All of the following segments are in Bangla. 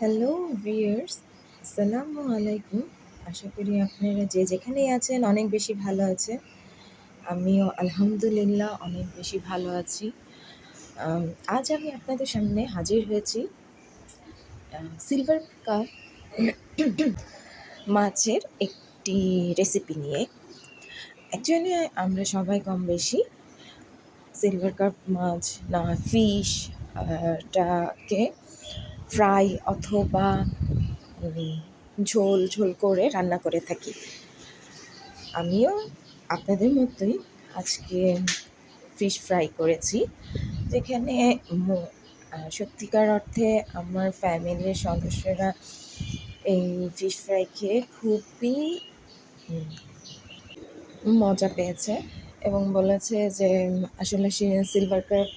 হ্যালো ভিউয়ার্স আসসালামু আলাইকুম আশা করি আপনারা যে যেখানেই আছেন, অনেক বেশি ভালো আছে আমিও আলহামদুলিল্লাহ অনেক বেশি ভালো আছি। আজ আমি আপনাদের সামনে হাজির হয়েছি সিলভার কাপ মাছের একটি রেসিপি নিয়ে। অ্যাকচুয়ালি আমরা সবাই কম বেশি সিলভার কাপ মাছ না ফিশ টাকে ফ্রাই অথবা ঝোল ঝোল করে রান্না করে থাকি। আমিও আপনাদের মতোই আজকে ফিশ ফ্রাই করেছি, যেখানে সত্যিকার অর্থে আমার ফ্যামিলির সদস্যরা এই ফিশ ফ্রাই খেয়ে খুবই মজা পেয়েছে এবং বলেছে যে, আসলে সিলভার কাপ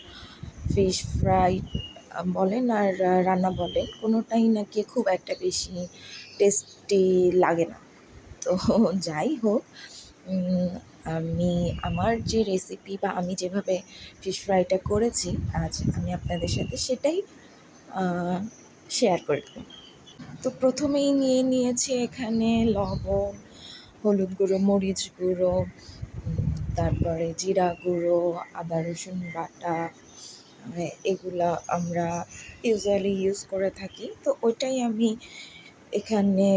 ফিশ ফ্রাই বলেন আর রান্না বলেন, কোনোটাই নাকি খুব একটা বেশি টেস্টি লাগে না। তো যাই হোক আমি, আমার যে রেসিপি বা আমি যেভাবে ফিশ ফ্রাইটা করেছি, আজ আমি আপনাদের সাথে সেটাই শেয়ার করব তো প্রথমেই নিয়ে নিয়েছি এখানে লবণ, হলুদ গুঁড়ো, মরিচ গুঁড়ো তারপরে জিরা গুঁড়ো, আদা রসুন বাটা এগুলা আমরা ইউজুয়ালি ইউজ করে থাকি। তো ওইটাই আমি এখানে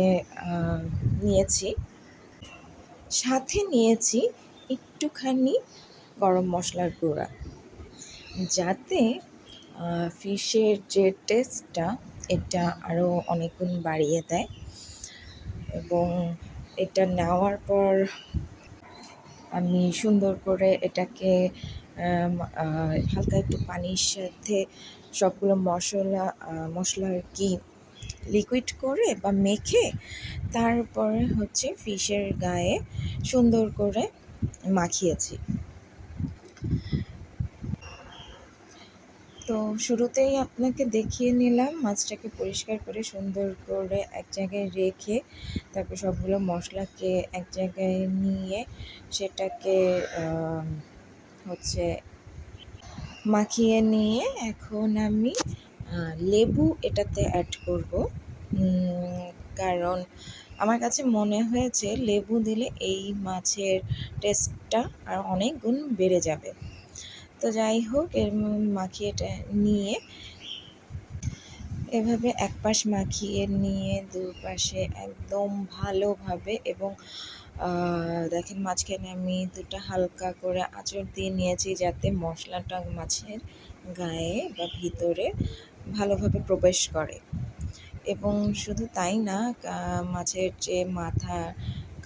নিয়েছি। সাথে নিয়েছি একটুখানি গরম মশলার গুঁড়া। যাতে ফিশের যে টেস্টটা এটা আরও অনেক গুণ বাড়িয়ে দেয়। এবং এটা নেওয়ার পর আমি সুন্দর করে এটাকে হালকা একটু পানির সাথে সবগুলো মশলা মশলা আর কি লিকুইড করে বা মেখে তারপরে হচ্ছে ফিশের গায়ে সুন্দর করে মাখিয়েছি। তো শুরুতেই আপনাকে দেখিয়ে নিলাম, মাছটাকে পরিষ্কার করে সুন্দর করে এক জায়গায় রেখে তারপর সবগুলো মশলাকে এক জায়গায় নিয়ে সেটাকে হচ্ছে মাখিয়ে নিয়ে এখন আমি লেবু এটাতে অ্যাড করব। কারণ আমার কাছে মনে হয়েছে লেবু দিলে এই মাছের টেস্টটা আর অনেক গুণ বেড়ে যাবে। তো যাই হোক, এর ম- মাখিয়ে নিয়ে এভাবে এক পাশ মাখিয়ে নিয়ে দুপাশে একদম ভালোভাবে এবং দেখেন মাঝখানে আমি দুটো হালকা করে আঁচড় দিয়ে নিয়েছি যাতে মশলাটা মাছের গায়ে বা ভিতরে ভালোভাবে প্রবেশ করে। এবং শুধু তাই না মাছের যে মাথা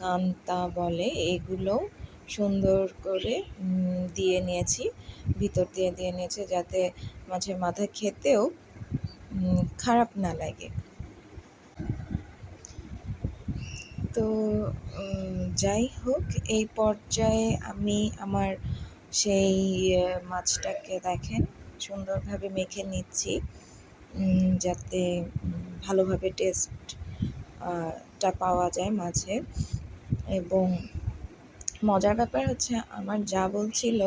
কান্তা বলে এগুলো সুন্দর করে দিয়ে নিয়েছি, ভিতর দিয়ে দিয়ে নিয়েছি যাতে মাছের মাথা খেতেও খারাপ না লাগে। তো যাই হোক, এই পর্যায়ে আমি আমার সেই মাছটাকে দেখেন, সুন্দরভাবে মেখে নিচ্ছি যাতে ভালোভাবে টেস্ট টা পাওয়া যায় মাছের এবং মজার ব্যাপার হচ্ছে, আমার যা বলছিল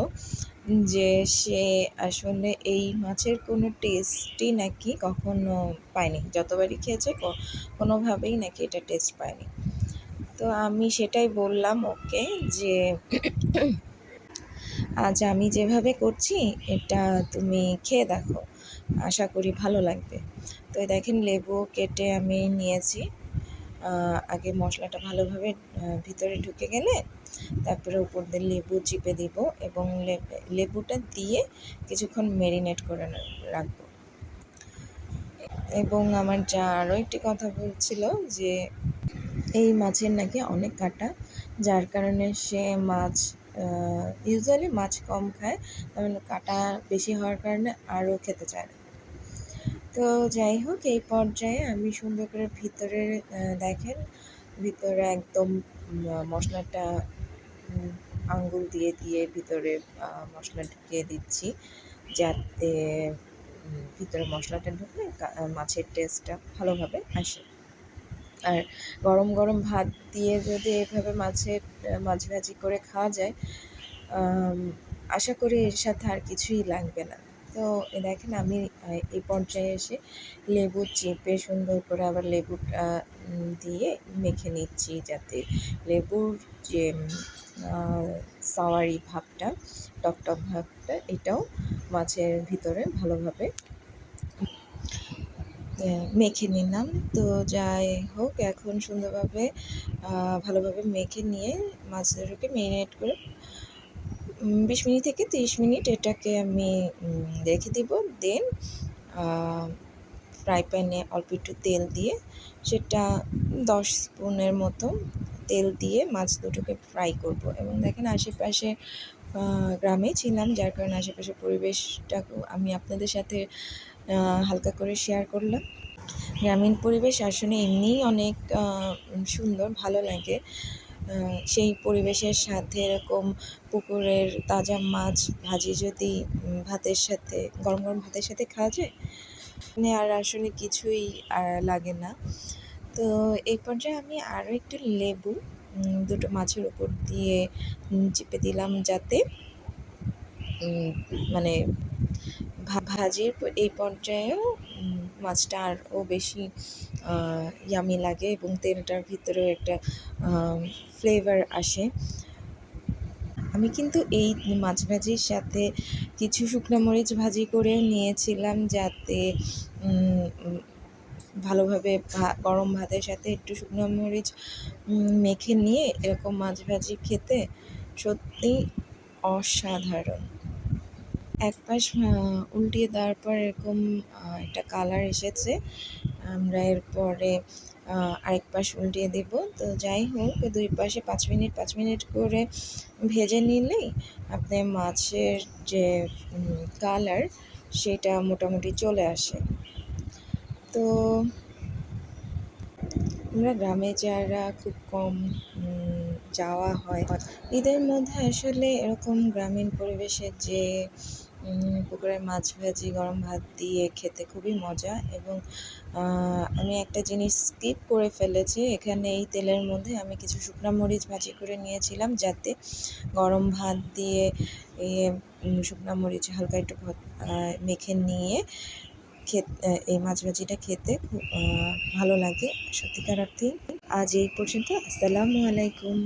যে, সে আসলে এই মাছের কোনো টেস্টই নাকি কখনো পায়নি। যতবারই খেয়েছে কোনোভাবেই নাকি এটা টেস্ট পায়নি। তো আমি সেটাই বললাম ওকে যে, আজ আমি যেভাবে করছি, এটা তুমি খেয়ে দেখো। আশা করি ভালো লাগবে। তো দেখেন লেবু কেটে আমি নিয়েছি। আগে মশলাটা ভালোভাবে ভিতরে ঢুকে গেলে তারপরে উপর দিয়ে লেবু চিপে দিব এবং লেবুটা দিয়ে কিছুক্ষণ মেরিনেট করে রাখব। এবং আমার যা আরও একটি কথা বলছিল যে এই মাছের নাকি অনেক কাঁটা, যার কারণে সে মাছ ইউজুয়ালি মাছ কম খায়, তার মানে কাঁটা বেশি হওয়ার কারণে আরও খেতে চায় না। তো যাই হোক, এই পর্যায়ে আমি সুন্দর করে ভিতরে দেখেন, ভিতরে একদম মশলাটা আঙ্গুল দিয়ে দিয়ে ভিতরে মশলা ঢুকিয়ে দিচ্ছি, যাতে ভিতরে মশলাটা ঢুকলে মাছের টেস্টটা ভালোভাবে আসে। আর গরম গরম ভাত দিয়ে যদি এভাবে মাছের মাছ ভাজি করে খাওয়া যায় আশা করি এর সাথে আর কিছুই লাগবে না। তো দেখেন আমি এই পর্যায়ে এসে লেবু চেপে সুন্দর করে আবার লেবুটা দিয়ে মেখে নিচ্ছি যাতে লেবুর যে সাওয়ারি ভাবটা, টকটক ভাবটা, এটাও মাছের ভিতরে ভালোভাবে মেখে নিলাম। তো যাই হোক, এখন সুন্দরভাবে ভালোভাবে মেখে নিয়ে মাছগুলোকে মেরিনেট করে বিশ মিনিট থেকে তিরিশ মিনিট এটাকে আমি রেখে দিব। দেন ফ্রাই প্যানে অল্প একটু তেল দিয়ে, সেটা দশ স্পুনের মতো তেল দিয়ে মাছ দুটোকে ফ্রাই করব। এবং দেখেন আশেপাশে গ্রামে ছিলাম, যার কারণে আশেপাশের পরিবেশটাকেও আমি আপনাদের সাথে হালকা করে শেয়ার করলাম। গ্রামীণ পরিবেশ আসলে এমনিই অনেক সুন্দর, ভালো লাগে। সেই পরিবেশের সাথে এরকম পুকুরের তাজা মাছ, ভাজি যদি ভাতের সাথে, গরম গরম ভাতের সাথে খাওয়া যায় মানে আর আসলে কিছুই আর লাগে না। তো এই পর্যায়ে আমি আরও একটু লেবু দুটো মাছের উপর দিয়ে চেপে দিলাম যাতে মানে ভাজির এই পর্যায়েও মাছটা আরও বেশি ইয়ামি লাগে এবং তেলটার ভিতরেও একটা ফ্লেভার আসে। আমি কিন্তু এই মাছ ভাজির সাথে কিছু শুকনো মরিচ ভাজি করে নিয়েছিলাম যাতে ভালোভাবে গরম ভাতের সাথে একটু শুকনো মরিচ মেখে নিয়ে এরকম মাছ ভাজি খেতে সত্যি অসাধারণ। এক পাশ উল্টিয়ে দেওয়ার পর এরকম একটা কালার এসেছে। আমরা এরপরে আরেক পাশ উল্টিয়ে দেব। তো যাই হোক, দুই পাশে পাঁচ মিনিট পাঁচ মিনিট করে ভেজে নিলেই আপনার মাছের যে কালার সেটা মোটামুটি চলে আসে। তো আমরা গ্রামে যারা খুব কম যাওয়া হয়, ঈদের মধ্যে আসলে এরকম গ্রামীণ পরিবেশের যে পুকুরের মাছ ভাজি গরম ভাত দিয়ে খেতে খুবই মজা এবং আমি একটা জিনিস স্কিপ করে ফেলেছি। এখানে এই তেলের মধ্যে আমি কিছু শুকনো মরিচ ভাজি করে নিয়েছিলাম যাতে গরম ভাত দিয়ে উম, শুকনো মরিচ হালকা একটু মেখে নিয়ে খেত এই মাছ ভাজিটা খেতে খুব ভালো লাগে সত্যিকার অর্থেই আজ এই পর্যন্ত। আসসালামু আলাইকুম।